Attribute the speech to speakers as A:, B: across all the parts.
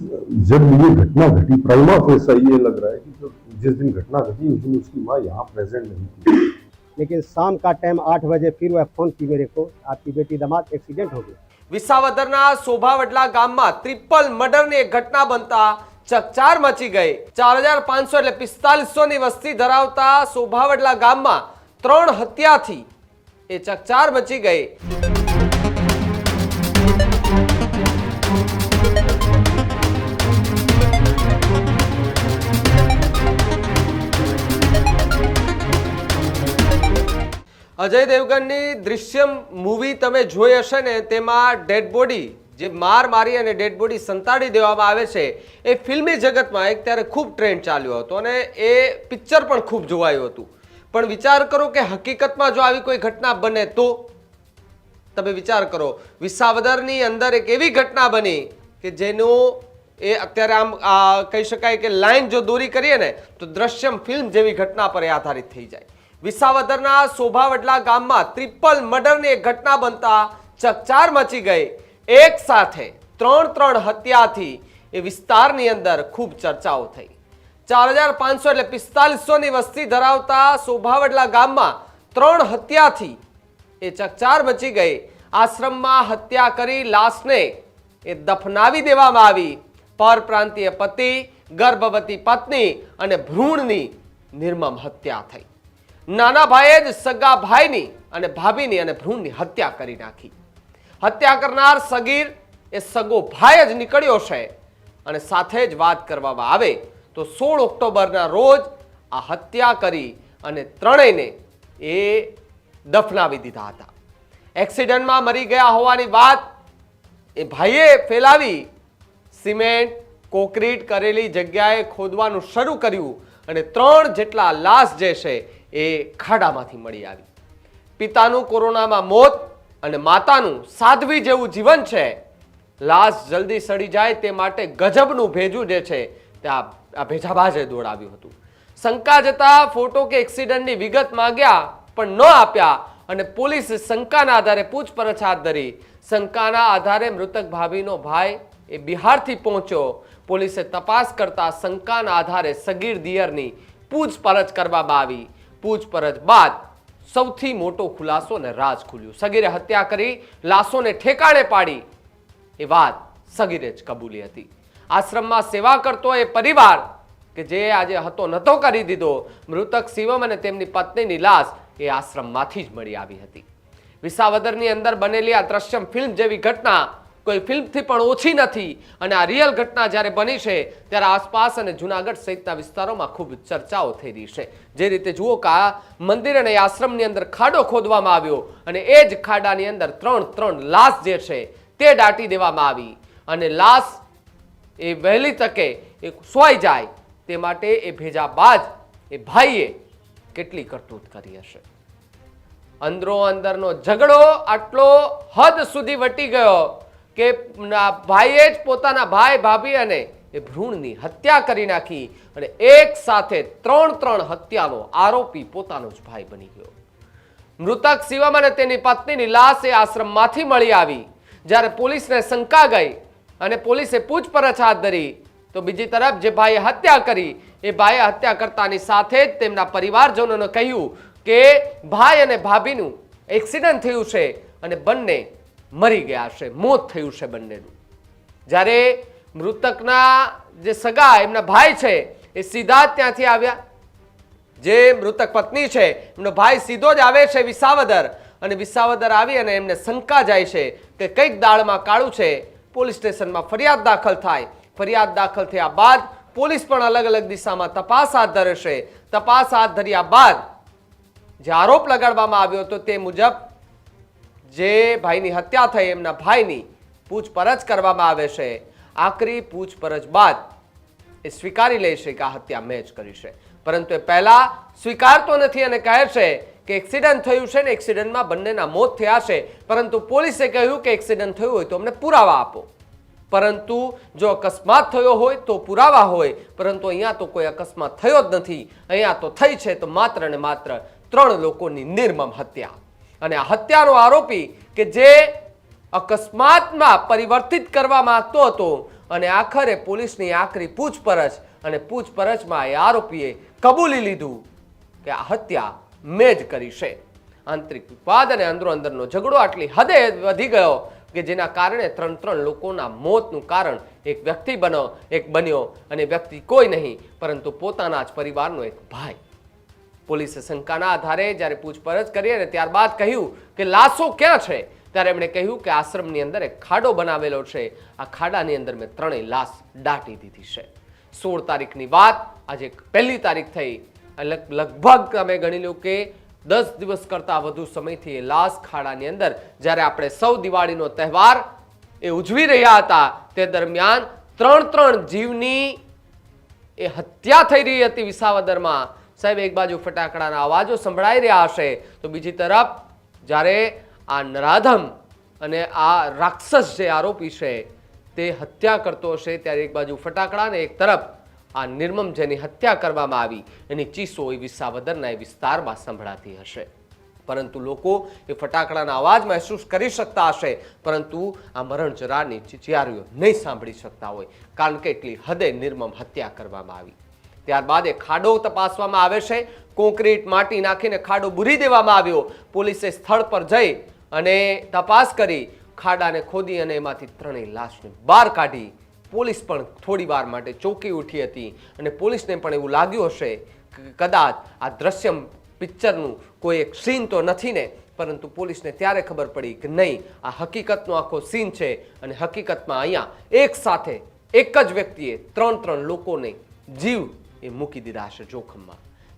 A: जब ये घटना घटी प्राइमा फेसा ये लग रहा है कि जो जिस दिन घटना घटी उस दिन उसकी माँ यहाँ प्रेजेंट नहीं थी
B: लेकिन शाम का टाइम आठ बजे फिर वह फोन की मेरे को आपकी बेटी दामाद एक्सीडेंट हो गया
C: વિસાવદરના શોભાવડલા ગામમાં ટ્રિપલ મર્ડરની એક ઘટના બનતા ચકચાર મચી ગઈ ચાર હજાર પાંચસો એટલે પિસ્તાલીસો ની વસ્તી ધરાવતા શોભાવડલા ગામમાં ત્રણ હત્યાથી એ ચકચાર મચી ગઈ અજય દેવગનની દૃશ્યમ મૂવી તમે જોઈ હશે ને, તેમાં ડેડ બોડી જે માર મારી અને ડેડ બોડી સંતાડી દેવામાં આવે છે, એ ફિલ્મી જગતમાં એક ત્યારે ખૂબ ટ્રેન્ડ ચાલ્યો હતો અને એ પિક્ચર પણ ખૂબ જોવાયું હતું. પણ વિચાર કરો કે હકીકતમાં જો આવી કોઈ ઘટના બને તો? તમે વિચાર કરો, વિસાવદરની અંદર એક એવી ઘટના બની કે જેનું એ અત્યારે આમ કહી શકાય કે લાઈન જો દોરી કરીએ ને, તો દ્રશ્યમ ફિલ્મ જેવી ઘટના પર આધારિત થઈ જાય. વિસાવદરના શોભાવડલા ગામમાં ટ્રિપલ મર્ડરની એક ઘટના બનતા ચકચાર મચી ગઈ. એક સાથે ત્રણ ત્રણ હત્યાથી એ વિસ્તારની અંદર ખૂબ ચર્ચાઓ થઈ. ચાર હજાર પાંચસો એટલે પિસ્તાલીસોની વસ્તી ધરાવતા શોભાવડલા ગામમાં ત્રણ હત્યાથી એ ચકચાર મચી ગઈ. આશ્રમમાં હત્યા કરી લાશને એ દફનાવી દેવામાં આવી. પરપ્રાંતીય પતિ, ગર્ભવતી પત્ની અને ભ્રૂણની નિર્મમ હત્યા થઈ. નાના ભાઈએ જ સગા ભાઈની અને ભાભીની અને ભ્રૂણની હત્યા કરી નાખી. હત્યા કરનાર સગીર એ સગો ભાઈ જ નીકળ્યો છે અને સાથે જ વાત કરવામાં આવે તો સોળ ઓક્ટોબરના રોજ આ હત્યા કરી અને ત્રણેયને એ દફનાવી દીધા હતા. એક્સિડન્ટમાં મરી ગયા હોવાની વાત એ ભાઈએ ફેલાવી સિમેન્ટ કોન્ક્રીટ કરેલી જગ્યાએ ખોદવાનું શરૂ કર્યું અને ત્રણ જેટલા લાશ જે છે એ ખાડામાંથી મળી આવી. પિતાનું કોરોનામાં મોત અને માતાનું સાધ્વી જેવું જીવન છે, લાશ જલ્દી સડી જાય તે માટે ગજબનું ભેજું જે છે તે આ ભેજાબાજે દોડાવ્યું હતું. શંકા જતા ફોટો કે એક્સિડન્ટની વિગત માંગ્યા પણ ન આપ્યા અને પોલીસે શંકાના આધારે પૂછપરછ હાથ ધરી. શંકાના આધારે મૃતક ભાભીનો ભાઈ એ બિહારથી પહોંચ્યો. પોલીસે તપાસ કરતા શંકાના આધારે સગીર દિયરની પૂછપરછ કરવામાં આવી. પૂછપરછ બાદ સૌથી મોટો ખુલાસો અને રાજ ખુલ્યું. સગીરે હત્યા કરી, લાશોને ઠેકાણે પાડી. એ વાત સગીરે જ કબૂલી હતી. આશ્રમમાં સેવા કરતો એ પરિવાર, કે જે આજે હતો નતો કરી દીધો. મૃતક શિવમ અને તેમની પત્નીની લાશ એ આશ્રમમાંથી જ મળી આવી હતી. વિસાવદરની અંદર બનેલી આ દ્રશ્યમ ફિલ્મ જેવી ઘટના કોઈ ફિલ્મથી પણ ઓછી નથી. અને આ રિયલ ઘટના જ્યારે બની છે, ત્યારે આસપાસ અને જુનાગઢ સહિતના વિસ્તારોમાં ખૂબ ચર્ચાઓ થઈ રહી છે. જે રીતે જુઓ કે આ મંદિર અને આશ્રમની અંદર ખાડો ખોદવામાં આવ્યો અને એ જ ખાડાની અંદર ત્રણ ત્રણ લાશ જે છે, તે દાટી દેવામાં આવી. અને લાશ એ વહેલી તકે એ સોઈ જાય, તે માટે એ ભેજા બાદ એ ભાઈએ કેટલી કરતૂત કરી હશે. અંદરો અંદરનો ઝઘડો આટલો હદ સુધી વટી ગયો. કે ભાઈએ જ પોતાના ભાઈ, ભાભી અને એ ભ્રૂણની હત્યા કરી નાખી અને એક સાથે ત્રણ ત્રણ હત્યાનો આરોપી પોતાનો જ ભાઈ બની ગયો. મૃતક શિવમ અને તેની પત્નીની લાશ એ આશ્રમમાંથી મળી આવી. જ્યારે પોલીસને શંકા ગઈ અને પોલીસે પૂછપરછ હાથ ધરી, તો બીજી તરફ જે ભાઈએ હત્યા કરી, એ ભાઈએ હત્યા કરતાની સાથે જ તેમના પરિવારજનોને કહ્યું કે ભાઈ અને ભાભીનું એક્સિડન્ટ થયું છે અને બંને મરી ગયા છે, મોત થયું છે બંનેનું. જ્યારે મૃતકના જે સગા, એમના ભાઈ છે, એ સીધા જ ત્યાંથી આવ્યા. જે મૃતક પત્ની છે, એમનો ભાઈ સીધો જ આવે છે વિસાવદર. અને વિસાવદર આવી અને એમને શંકા જાય છે કે કંઈક દાળમાં કાળું છે. પોલીસ સ્ટેશનમાં ફરિયાદ દાખલ થાય. ફરિયાદ દાખલ થયા બાદ પોલીસ પણ અલગ અલગ દિશામાં તપાસ હાથ ધરે છે તપાસ હાથ ધર્યા બાદ જે આરોપ લગાડવામાં આવ્યો હતો તે મુજબ જે ભાઈની હત્યા થઈ એમના ભાઈની પૂછપરછ કરવામાં આવે છે. આખરી પૂછપરછ બાદ એ સ્વીકારી લે છે કે આ હત્યા મેં જ કરી છે. પરંતુ એ પહેલાં સ્વીકારતો નથી અને કહે છે કે એક્સિડન્ટ થયું છે ને એક્સિડન્ટમાં બંનેના મોત થયા છે. પરંતુ પોલીસે કહ્યું કે એક્સિડન્ટ થયું હોય તો અમને પુરાવા આપો. પરંતુ જો અકસ્માત થયો હોય તો પુરાવા હોય. પરંતુ અહીંયા તો કોઈ અકસ્માત થયો જ નથી. અહીંયા તો થઈ છે તો માત્ર ને માત્ર ત્રણ લોકોની નિર્મમ હત્યા. અને આ હત્યાનો આરોપી કે જે અકસ્માતમાં પરિવર્તિત કરવા માંગતો હતો અને આખરે પોલીસની આખરી પૂછપરછ અને પૂછપરછમાં એ આરોપીએ કબૂલી લીધું કે આ હત્યા મેં જ કરી છે. આંતરિક વિવાદ અને અંદરો અંદરનો ઝઘડો આટલી હદે વધી ગયો કે જેના કારણે ત્રણ ત્રણ લોકોના મોતનું કારણ એક વ્યક્તિ બનો, એક બન્યો અને વ્યક્તિ કોઈ નહીં, પરંતુ પોતાના જ પરિવારનો એક ભાઈ. પોલીસે શંકાના આધારે જ્યારે પૂછપરછ કરી અને ત્યારબાદ કહ્યું કે લાશો ક્યાં છે, ત્યારે એમણે કહ્યું કે આશ્રમની અંદર એક ખાડો બનાવેલો છે. આ ખાડાની અંદર મેં ત્રણેય લાશ દાટી દીધી છે. સોળ તારીખની વાત, આજે પહેલી તારીખ થઈ. લગભગ તમે ગણી લો કે દસ દિવસ કરતાં વધુ સમયથી એ લાશ ખાડાની અંદર, જ્યારે આપણે સૌ દિવાળીનો તહેવાર એ ઉજવી રહ્યા હતા, તે દરમિયાન ત્રણ ત્રણ જીવની એ હત્યા થઈ રહી હતી વિસાવદરમાં. સાહેબ, એક બાજુ ફટાકડાના અવાજો સંભળાઈ રહ્યા હશે, તો બીજી તરફ જ્યારે આ નરાધમ અને આ રાક્ષસ જે આરોપી છે તે હત્યા કરતો હશે, ત્યારે એક બાજુ ફટાકડા અને એક તરફ આ નિર્મમ જેની હત્યા કરવામાં આવી, એની ચીસો એ વિસાવદરના એ વિસ્તારમાં સંભળાતી હશે. પરંતુ લોકો એ ફટાકડાના અવાજ મહેસૂસ કરી શકતા હશે, પરંતુ આ મરણ જરાની ચિચિયારીઓ નહીં સાંભળી શકતા હોય, કારણ કે એટલી હદે નિર્મમ હત્યા કરવામાં આવી. ત્યારબાદ એ ખાડો તપાસવામાં આવે છે. કોન્ક્રીટ માટી નાખીને ખાડો બુરી દેવામાં આવ્યો. પોલીસે સ્થળ પર જઈ અને તપાસ કરી ખાડાને ખોદી અને એમાંથી ત્રણેય લાશને બહાર કાઢી પોલીસ પણ થોડી વાર માટે ચોંકી ઉઠી હતી. અને પોલીસને પણ એવું લાગ્યું હશે કે કદાચ આ દ્રશ્યમ પિક્ચરનું કોઈ એક સીન તો નથી ને, પરંતુ પોલીસને ત્યારે ખબર પડી કે નહીં, આ હકીકતનો આખો સીન છે. અને હકીકતમાં અહીંયા એક સાથે એક જ વ્યક્તિએ ત્રણ ત્રણ લોકોને જીવ એ મૂકી દીધા છે જોખમમાં.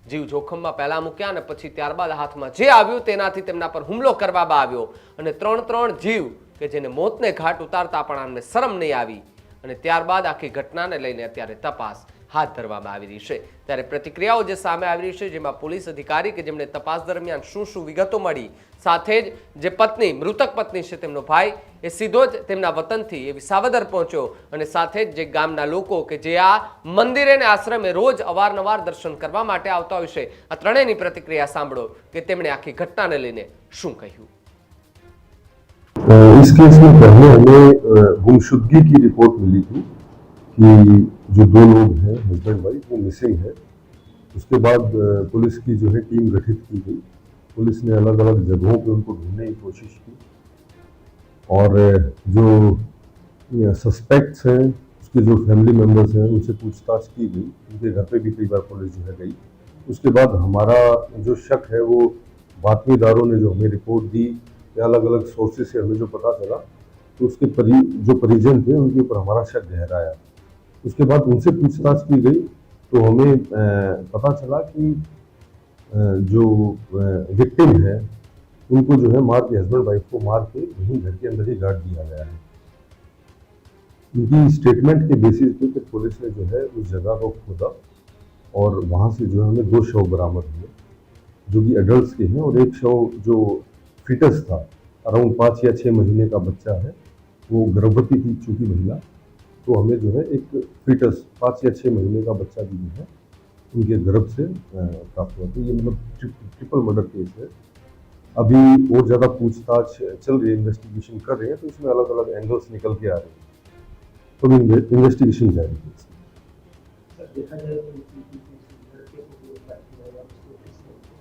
C: જીવ જોખમમાં પહેલા મૂક્યા અને પછી ત્યારબાદ હાથમાં જે આવ્યું તેનાથી તેમના પર હુમલો કરવામાં આવ્યો. અને ત્રણ ત્રણ જીવ કે જેને મોતને ઘાટ ઉતારતા પણ આમને શરમ નહીં આવી. અને ત્યારબાદ આખી ઘટનાને લઈને અત્યારે તપાસ. હાથ ધરવામાં આવી રહી છે ત્યારે પ્રતિક્રિયાઓ જે સામે આવી રહી છે જેમાં પોલીસ અધિકારી કે જેમણે તપાસ દરમિયાન શું શું વિગતો મળી સાથે જ જે પત્ની મૃતક પત્ની છે તેમનો ભાઈ એ સીધો જ તેમના વતનથી એ વિસાવદર પહોંચ્યો અને સાથે જ જે ગામના લોકો કે જે આ મંદિરે અને આશ્રમે રોજ અવારનવાર દર્શન કરવા માટે આવતા હોય છે આ ત્રણેયની પ્રતિક્રિયા સાંભળો કે તેમણે આખી ઘટનાને લઈને શું કહ્યું
A: अ, इस केस में पहले हमें अ, गुमशुदगी की रिपोर्ट मिली थी कि जो दो लोग हैं, हस्बैंड वाइफ, वो मिसिंग है। उसके बाद पुलिस की जो है टीम गठित की गई। पुलिस ने अलग अलग जगहों पे उनको ढूँढने की कोशिश की। और जो सस्पेक्ट्स हैं, उसके जो फैमिली मेंबर्स हैं, उनसे पूछताछ की गई। उनके घर पे भी कई बार पुलिस जो है गई। उसके बाद हमारा जो शक है, वो बातमीदारों ने जो हमें रिपोर्ट दी, या अलग अलग सोर्सेज से हमें जो पता चला तो उसके परि, जो परिजन थे, उनके ऊपर हमारा शक गहराया। उसके बाद उनसे पूछताछ की गई तो हमें पता चला कि जो विक्टिम है, उनको जो है मार के हस्बैंड वाइफ को मार के वहीं घर के अंदर ही गाड़ दिया गया है। उनकी स्टेटमेंट के बेसिस पे फिर पुलिस ने जो है उस जगह को खोदा और वहाँ से जो है हमें दो शव बरामद हुए, जो कि एडल्ट के हैं और एक शव जो फिटस था अराउंड पाँच या छः महीने का बच्चा है, वो गर्भवती थी चूँकि महिला। तो हमें जो है एक फिटस पाँच या छः महीने का बच्चा भी जो है उनके गर्भ से प्राप्त हुआ तो ये मतलब ट्रिपल मर्डर केस है। अभी और ज़्यादा पूछताछ चल रही है इन्वेस्टिगेशन कर रहे हैं तो इसमें अलग अलग एंगल्स निकल के आ रहे हैं। तो अभी इन्वेस्टिगेशन जारी है।
D: तो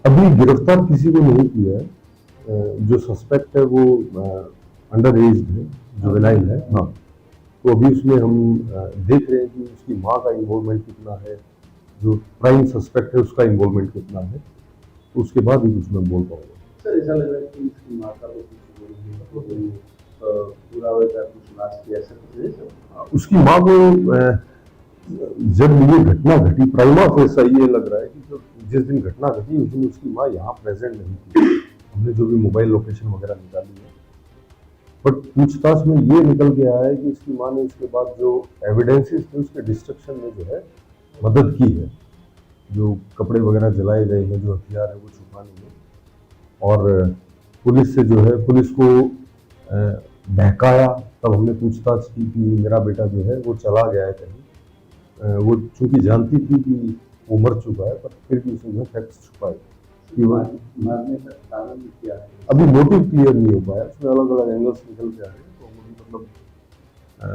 A: अभी गिरफ़्तार किसी को नहीं किया है। जो सस्पेक्ट है वो अंडर एज है जो जुवेनाइल है। हाँ। तो अभी उसमें हम देख रहे हैं कि उसकी माँ का इन्वॉल्वमेंट कितना है जो प्राइम सस्पेक्ट है उसका इन्वॉल्वमेंट कितना है। तो उसके बाद ही कुछ मैं बोल पाऊँगा।
D: सर ऐसा लग रहा है कि को
A: उसकी माँ को जब ये घटना घटी प्राइमा फेसा ये लग रहा है कि जो जिस दिन घटना घटी उस दिन उसकी माँ यहाँ प्रेजेंट नहीं थी। हमने जो भी मोबाइल लोकेशन वगैरह निकाली है बट पूछताछ में ये निकल के आया है कि इसकी माँ ने इसके बाद जो एविडेंसेस थे, उसके डिस्ट्रक्शन में जो है मदद की है। जो कपड़े वगैरह जलाए गए हैं, जो हथियार है, वो छुपाने में। और पुलिस से जो है, पुलिस को बहकाया। तब हमने पूछताछ की कि मेरा बेटा जो है, वो चला गया है कहीं। वो चूँकि जानती थी कि वो मर चुका है, पर फिर भी उसने फैक्ट्स छुपाए।
D: मारने का कारण क्या है?
A: अभी मोटिव क्लियर नहीं हो पाया। उसमें अलग अलग एंगल्स निकल के आ रहे हैं। तो मतलब अ,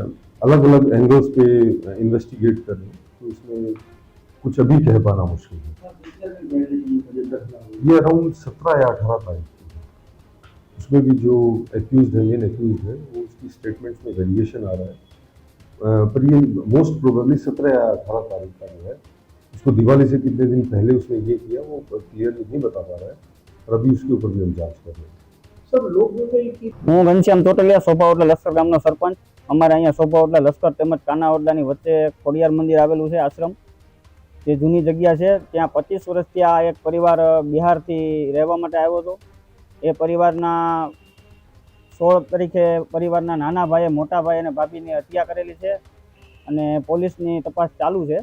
A: अलग अलग एंगल्स पे इन्वेस्टिगेट कर रहे हैं तो इसमें कुछ अभी कह पाना मुश्किल है।
D: हुई
A: ये अराउंड सत्रह या अठारह तारीख की है। उसमें भी जो एक्यूज है मेन एक्यूज है वो उसकी स्टेटमेंट्स में वेरिएशन आ रहा है। पर ये मोस्ट प्रोबेबली सत्रह या अठारह तारीख का जो है उसको दिवाली से कितने दिन पहले उसने ये किया वो क्लियरली नहीं बता पा रहा है और अभी उसके ऊपर भी हम जांच कर रहे हैं
D: સર લોક બોલે કે
E: હું ઘનશ્યામ ચોટલિયા સોપા ઓટલા લશ્કર ગામનો સરપંચ અમારે અહીંયા સોપા ઓટલા લશ્કર તેમજ કાના ઓટલાની વચ્ચે ખોડિયાર મંદિર આવેલું છે આશ્રમ જે જૂની જગ્યા છે ત્યાં પચીસ વર્ષથી આ એક પરિવાર અ, બિહારથી રહેવા માટે આવ્યો હતો એ પરિવારના સોળ તરીકે પરિવારના નાના ભાઈએ મોટા ભાઈ અને ભાભીની હત્યા કરેલી છે અને પોલીસની તપાસ ચાલુ છે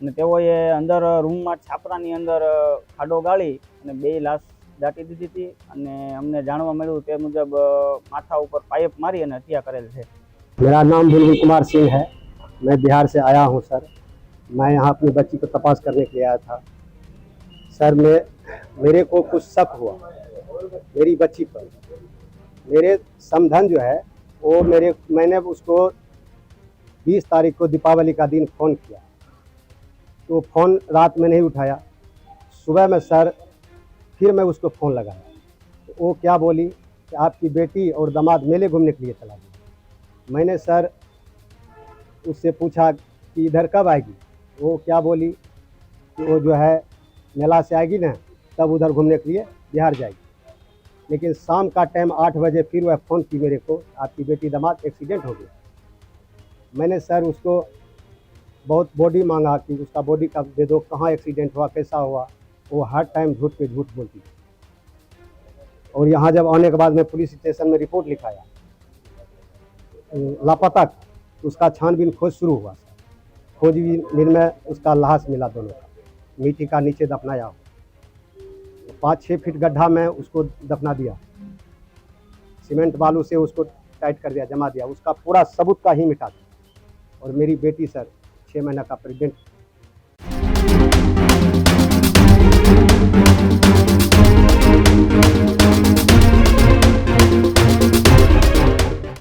E: અને તેઓએ અંદર રૂમમાં છાપરાની અંદર અ, ખાડો ગાળી અને બે લાશ દાટી દીધી હતી અને અમને જાણવા મળ્યું તે મુજબ અ, માથા ઉપર પાઇપ મારી અને હત્યા કરેલ છે
B: मेरा नाम बुलबुल कुमार सिंह है मैं बिहार से आया हूँ सर मैं यहाँ अपनी बच्ची को तपास करने के लिए आया था सर मैं मेरे को कुछ शक हुआ मेरी बच्ची पर मेरे समधन जो है वो मेरे मैंने उसको 20 तारीख को दीपावली का दिन फ़ोन किया तो फ़ोन रात में नहीं उठाया। सुबह में सर, फिर मैं उसको फ़ोन लगाया। तो वो क्या बोली कि आपकी बेटी और दामाद मेले घूमने के लिए चला गया। मैंने सर उससे पूछा कि इधर कब आएगी? वो क्या बोली कि वो जो है मेला से आएगी ना, तब उधर घूमने के लिए बिहार जाएगी। लेकिन शाम का टाइम आठ बजे फिर वह फ़ोन की मेरे को, आपकी बेटी दामाद एक्सीडेंट हो गया। मैंने सर उसको बहुत बॉडी मांगा कि, उसका बॉडी का दे दो, कहाँ एक्सीडेंट हुआ, कैसा हुआ, वो हर टाइम झूठ पे झूठ बोलती और यहाँ जब आने के बाद मैं पुलिस स्टेशन में रिपोर्ट लिखाया, लापता, उसका छानबीन खोज शुरू हुआ खोजबीन में उसका लाश मिला दोनों का। मिट्टी का नीचे दफनाया। हो पाँच छः फीट गड्ढा में उसको दफना दिया। सीमेंट बालू से उसको टाइट कर दिया, जमा दिया। उसका पूरा सबूत का ही मिटा दिया। और मेरी बेटी, सर छः महीना का प्रेग्नेंट